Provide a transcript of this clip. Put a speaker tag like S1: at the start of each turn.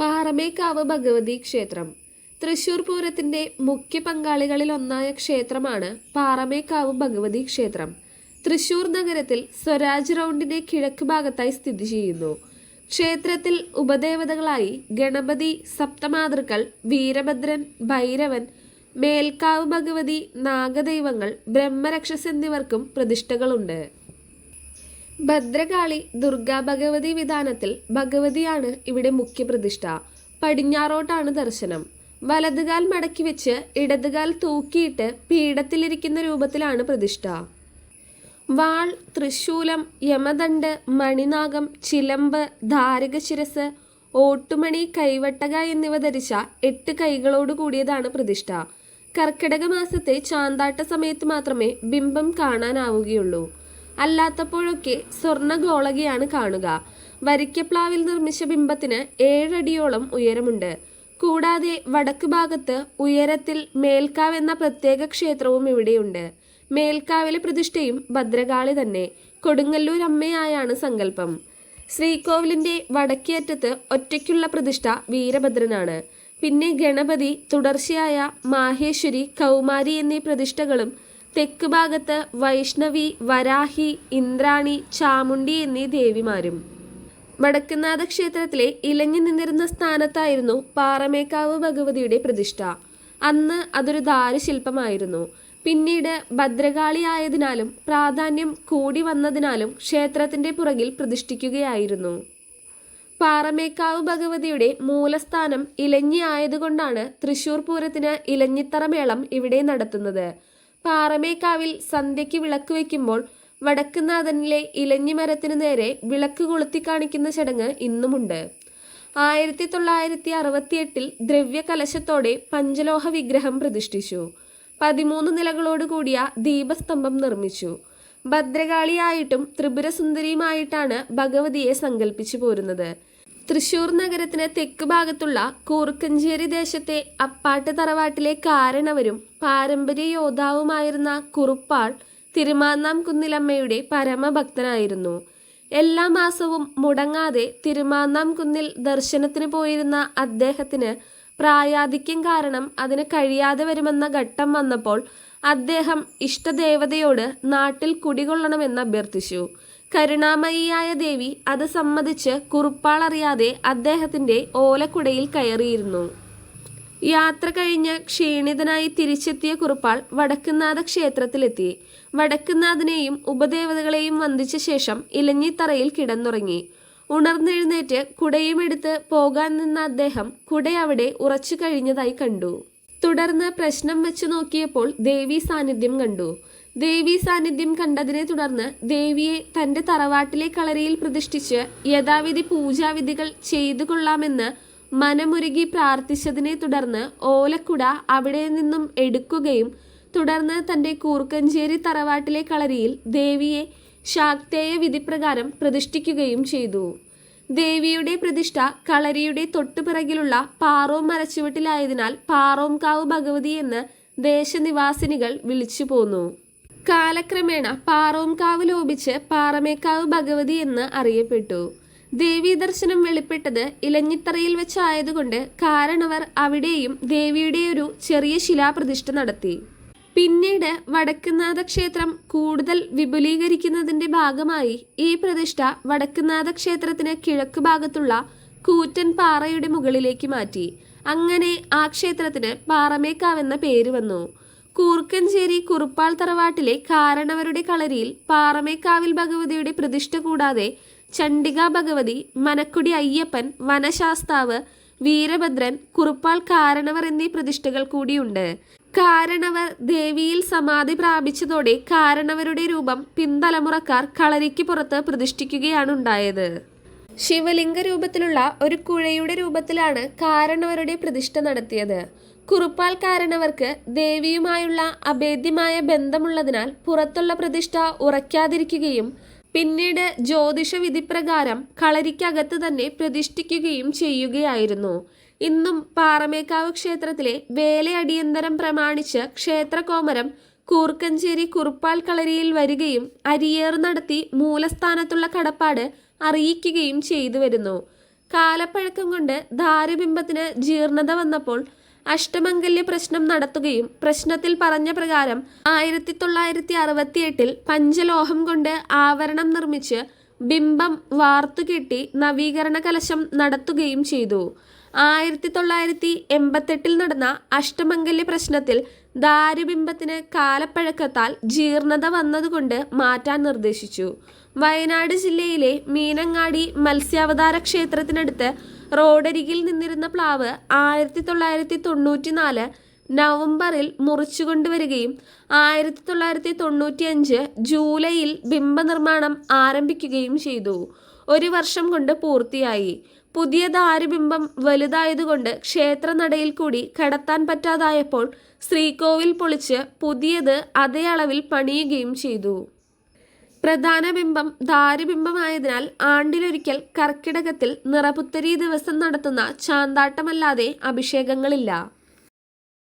S1: പാറമേക്കാവ് ഭഗവതി ക്ഷേത്രം. തൃശൂർ പൂരത്തിന്റെ മുഖ്യ പങ്കാളികളിൽ ഒന്നായ ക്ഷേത്രമാണ് പാറമേക്കാവ് ഭഗവതി ക്ഷേത്രം. തൃശൂർ നഗരത്തിൽ സ്വരാജ് റൗണ്ടിന്റെ കിഴക്ക് ഭാഗത്തായി സ്ഥിതി ചെയ്യുന്നു. ക്ഷേത്രത്തിൽ ഉപദേവതകളായി ഗണപതി സപ്തമാതൃക്കൾ വീരഭദ്രൻ ഭൈരവൻ മേൽക്കാവ് ഭഗവതി നാഗദൈവങ്ങൾ ബ്രഹ്മരക്ഷസ് എന്നിവർക്കും പ്രതിഷ്ഠകളുണ്ട്. ഭദ്രകാളി ദുർഗാ ഭഗവതി വിധാനത്തിൽ ഭഗവതിയാണ് ഇവിടെ മുഖ്യ പ്രതിഷ്ഠ. പടിഞ്ഞാറോട്ടാണ് ദർശനം. വലതുകാൽ മടക്കി വെച്ച് ഇടതുകാൽ തൂക്കിയിട്ട് പീഠത്തിലിരിക്കുന്ന രൂപത്തിലാണ് പ്രതിഷ്ഠ. വാൾ തൃശൂലം യമദണ്ഡ് മണിനാഗം ചിലമ്പ് ധാരകശിരസ് ഓട്ടുമണി കൈവട്ടക എന്നിവ ധരിച്ച എട്ട് കൈകളോട് കൂടിയതാണ് പ്രതിഷ്ഠ. കർക്കിടക മാസത്തെ ചാന്താട്ട സമയത്ത് മാത്രമേ ബിംബം കാണാനാവുകയുള്ളൂ. അല്ലാത്തപ്പോഴൊക്കെ സ്വർണഗോളകയാണ് കാണുക. വരിക്കപ്ലാവിൽ നിർമ്മിച്ച ബിംബത്തിന് ഏഴടിയോളം ഉയരമുണ്ട്. കൂടാതെ വടക്ക് ഭാഗത്ത് ഉയരത്തിൽ മേൽക്കാവ് എന്ന പ്രത്യേക ക്ഷേത്രവും ഇവിടെയുണ്ട്. മേൽക്കാവിലെ പ്രതിഷ്ഠയും ഭദ്രകാളി തന്നെ. കൊടുങ്ങല്ലൂർ അമ്മയായാണ് സങ്കല്പം. ശ്രീകോവിലിന്റെ വടക്കേയറ്റത്ത് ഒറ്റയ്ക്കുള്ള പ്രതിഷ്ഠ വീരഭദ്രനാണ്. പിന്നെ ഗണപതി തുടർച്ചയായ മാഹേശ്വരി കൗമാരി എന്നീ പ്രതിഷ്ഠകളും തെക്ക് ഭാഗത്ത് വൈഷ്ണവി വരാഹി ഇന്ദ്രാണി ചാമുണ്ടി എന്നീ ദേവിമാരും. വടക്കുന്നാഥ ക്ഷേത്രത്തിലെ ഇലഞ്ഞു നിന്നിരുന്ന സ്ഥാനത്തായിരുന്നു പാറമേക്കാവ് ഭഗവതിയുടെ പ്രതിഷ്ഠ. അന്ന് അതൊരു ദാരുശില്പമായിരുന്നു. പിന്നീട് ഭദ്രകാളിയായതിനാലും പ്രാധാന്യം കൂടി വന്നതിനാലും ക്ഷേത്രത്തിന്റെ പുറകിൽ പ്രതിഷ്ഠിക്കുകയായിരുന്നു. പാറമേക്കാവ് ഭഗവതിയുടെ മൂലസ്ഥാനം ഇലഞ്ഞി ആയതുകൊണ്ടാണ് തൃശൂർ പൂരത്തിന് ഇലഞ്ഞിത്തറമേളം ഇവിടെ നടത്തുന്നത്. പാറമേക്കാവിൽ സന്ധ്യയ്ക്ക് വിളക്ക് വയ്ക്കുമ്പോൾ വടക്കുനാഥനിലെ ഇലഞ്ഞി മരത്തിനു നേരെ വിളക്ക് കൊളുത്തി കാണിക്കുന്ന ചടങ്ങ് ഇന്നുമുണ്ട്. ആയിരത്തി തൊള്ളായിരത്തി അറുപത്തിയെട്ടിൽ ദ്രവ്യകലശത്തോടെ പഞ്ചലോഹ വിഗ്രഹം പ്രതിഷ്ഠിച്ചു. പതിമൂന്ന് നിലകളോട് കൂടിയ ദീപസ്തംഭം നിർമ്മിച്ചു. ഭദ്രകാളിയായിട്ടും ത്രിപുരസുന്ദരിയുമായിട്ടാണ് ഭഗവതിയെ സങ്കല്പിച്ചു പോരുന്നത്. തൃശൂർ നഗരത്തിന് തെക്ക് ഭാഗത്തുള്ള കൂർക്കഞ്ചേരി ദേശത്തെ അപ്പാട്ട് തറവാട്ടിലെ കാരണവരും പാരമ്പര്യ യോദ്ധാവുമായിരുന്ന കുറുപ്പാൾ തിരുമാന്നാം കുന്നിലമ്മയുടെ പരമഭക്തനായിരുന്നു. എല്ലാ മാസവും മുടങ്ങാതെ തിരുമാന്നാം കുന്നിൽ ദർശനത്തിന് പോയിരുന്ന അദ്ദേഹത്തിന് പ്രായാധിക്യം കാരണം അതിന് കഴിയാതെ വരുമെന്ന ഘട്ടം വന്നപ്പോൾ അദ്ദേഹം ഇഷ്ടദേവതയോട് നാട്ടിൽ കുടികൊള്ളണമെന്ന് അഭ്യർത്ഥിച്ചു. കരുണാമയിയായ ദേവി അത് സമ്മതിച്ച് കുറുപ്പാളറിയാതെ അദ്ദേഹത്തിന്റെ ഓലക്കുടയിൽ കയറിയിരുന്നു. യാത്ര കഴിഞ്ഞ് ക്ഷീണിതനായി തിരിച്ചെത്തിയ കുറുപ്പാൾ വടക്കുന്നാഥ ക്ഷേത്രത്തിലെത്തി. വടക്കുന്നാഥനെയും ഉപദേവതകളെയും വന്ദിച്ച ശേഷം ഇലഞ്ഞിത്തറയിൽ കിടന്നുറങ്ങി. ഉണർന്നെഴുന്നേറ്റ് കുടയുമെടുത്ത് പോകാൻ നിന്ന അദ്ദേഹം കുട അവിടെ ഉറച്ചു കഴിഞ്ഞതായി കണ്ടു. തുടർന്ന് പ്രശ്നം വെച്ചു നോക്കിയപ്പോൾ ദേവി സാന്നിധ്യം കണ്ടു. ദേവി സാന്നിധ്യം കണ്ടതിനെ തുടർന്ന് ദേവിയെ തന്റെ തറവാട്ടിലെ കളരിയിൽ പ്രതിഷ്ഠിച്ച് യഥാവിധി പൂജാവിധികൾ ചെയ്തു കൊള്ളാമെന്ന് മനമുരുകി പ്രാർത്ഥിച്ചതിനെ തുടർന്ന് ഓലക്കുട അവിടെ നിന്നും എടുക്കുകയും തുടർന്ന് തന്റെ കൂർക്കഞ്ചേരി തറവാട്ടിലെ കളരിയിൽ ദേവിയെ ശാക്തേയ വിധിപ്രകാരം പ്രതിഷ്ഠിക്കുകയും ചെയ്തു. ദേവിയുടെ പ്രതിഷ്ഠ കളരിയുടെ തൊട്ടുപിറകിലുള്ള പാറോം മരച്ചുവട്ടിലായതിനാൽ പാറോംകാവ് ഭഗവതി എന്ന് ദേശനിവാസിനികൾ വിളിച്ചു പോന്നു. കാലക്രമേണ പാറോംകാവ് ലോപിച്ച് പാറമേക്കാവ് ഭഗവതി എന്ന് അറിയപ്പെട്ടു. ദേവീ ദർശനം വെളിപ്പെട്ടത് ഇലഞ്ഞിത്തറയിൽ വെച്ചായതുകൊണ്ട് കാരണവർ അവിടെയും ദേവിയുടെ ഒരു ചെറിയ ശിലാപ്രതിഷ്ഠ നടത്തി. പിന്നീട് വടക്കുന്നാഥ ക്ഷേത്രം കൂടുതൽ വിപുലീകരിക്കുന്നതിന്റെ ഭാഗമായി ഈ പ്രതിഷ്ഠ വടക്കുന്നാഥ ക്ഷേത്രത്തിന് കിഴക്ക് ഭാഗത്തുള്ള കൂറ്റൻ പാറയുടെ മുകളിലേക്ക് മാറ്റി. അങ്ങനെ ആ ക്ഷേത്രത്തിന് പാറമേക്കാവെന്ന പേര് വന്നു. കൂർക്കഞ്ചേരി കുറുപ്പാൾ തറവാട്ടിലെ കാരണവരുടെ കളരിയിൽ പാറമേക്കാവിൽ ഭഗവതിയുടെ പ്രതിഷ്ഠ കൂടാതെ ചണ്ഡിക ഭഗവതി മനക്കുടി അയ്യപ്പൻ വനശാസ്താവ് വീരഭദ്രൻ കുറുപ്പാൾ കാരണവർ എന്നീ പ്രതിഷ്ഠകൾ കൂടിയുണ്ട്. കാരണവർ ദേവിയിൽ സമാധി പ്രാപിച്ചതോടെ കാരണവരുടെ രൂപം പിന്തലമുറക്കാർ കളരിക്ക് പുറത്ത് പ്രതിഷ്ഠിക്കുകയാണ് ഉണ്ടായത്. ശിവലിംഗ രൂപത്തിലുള്ള ഒരു കുഴയുടെ രൂപത്തിലാണ് കാരണവരുടെ പ്രതിഷ്ഠ നടത്തിയത്. കുറുപ്പാൽ കാരണവർക്ക് ദേവിയുമായുള്ള അഭേദ്യമായ ബന്ധമുള്ളതിനാൽ പുറത്തുള്ള പ്രതിഷ്ഠ ഉറയ്ക്കാതിരിക്കുകയും പിന്നീട് ജ്യോതിഷ വിധിപ്രകാരം കളരിക്കകത്ത് തന്നെ പ്രതിഷ്ഠിക്കുകയും ചെയ്യുകയായിരുന്നു. ഇന്നും പാറമേക്കാവ് ക്ഷേത്രത്തിലെ വേലയടിയന്തരം പ്രമാണിച്ച് ക്ഷേത്രകോമരം കൂർക്കഞ്ചേരി കുറുപ്പാൽ കളരിയിൽ വരികയും അരിയേർ നടത്തി മൂലസ്ഥാനത്തുള്ള കടപ്പാട് അറിയിക്കുകയും ചെയ്തു വരുന്നു. കാലപ്പഴക്കം കൊണ്ട് ധാരബിംബത്തിന് ജീർണത വന്നപ്പോൾ അഷ്ടമംഗല്യ പ്രശ്നം നടത്തുകയും പ്രശ്നത്തിൽ പറഞ്ഞ പ്രകാരം ആയിരത്തി തൊള്ളായിരത്തി അറുപത്തിയെട്ടിൽ പഞ്ചലോഹം കൊണ്ട് ആവരണം നിർമ്മിച്ച് ബിംബം വാർത്തുകെട്ടി നവീകരണ കലശം നടത്തുകയും ചെയ്തു. ആയിരത്തി തൊള്ളായിരത്തി എൺപത്തെട്ടിൽ നടന്ന അഷ്ടമംഗല്യ പ്രശ്നത്തിൽ ദാരുബിംബത്തിന് കാലപ്പഴക്കത്താൽ ജീർണത വന്നതുകൊണ്ട് മാറ്റാൻ നിർദ്ദേശിച്ചു. വയനാട് ജില്ലയിലെ മീനങ്ങാടി മത്സ്യാവതാര ക്ഷേത്രത്തിനടുത്ത് റോഡരികിൽ നിന്നിരുന്ന പ്ലാവ് ആയിരത്തി തൊള്ളായിരത്തി തൊണ്ണൂറ്റി നവംബറിൽ മുറിച്ചുകൊണ്ടുവരികയും ആയിരത്തി തൊള്ളായിരത്തി തൊണ്ണൂറ്റി അഞ്ച് ജൂലൈയിൽ ബിംബനിർമ്മാണം ആരംഭിക്കുകയും ചെയ്തു. ഒരു വർഷം കൊണ്ട് പൂർത്തിയായി. പുതിയ ദാരുബിംബം വലുതായതുകൊണ്ട് ക്ഷേത്രനടയിൽ കൂടി കടത്താൻ പറ്റാതായപ്പോൾ ശ്രീകോവിൽ പൊളിച്ച് പുതിയത് അതേ അളവിൽ പണിയുകയും ചെയ്തു. പ്രധാന ബിംബം ദാരുബിംബമായതിനാൽ ആണ്ടിലൊരിക്കൽ കർക്കിടകത്തിൽ നിറപുത്തരി ദിവസം നടത്തുന്ന ചാന്താട്ടമല്ലാതെ അഭിഷേകങ്ങളില്ല.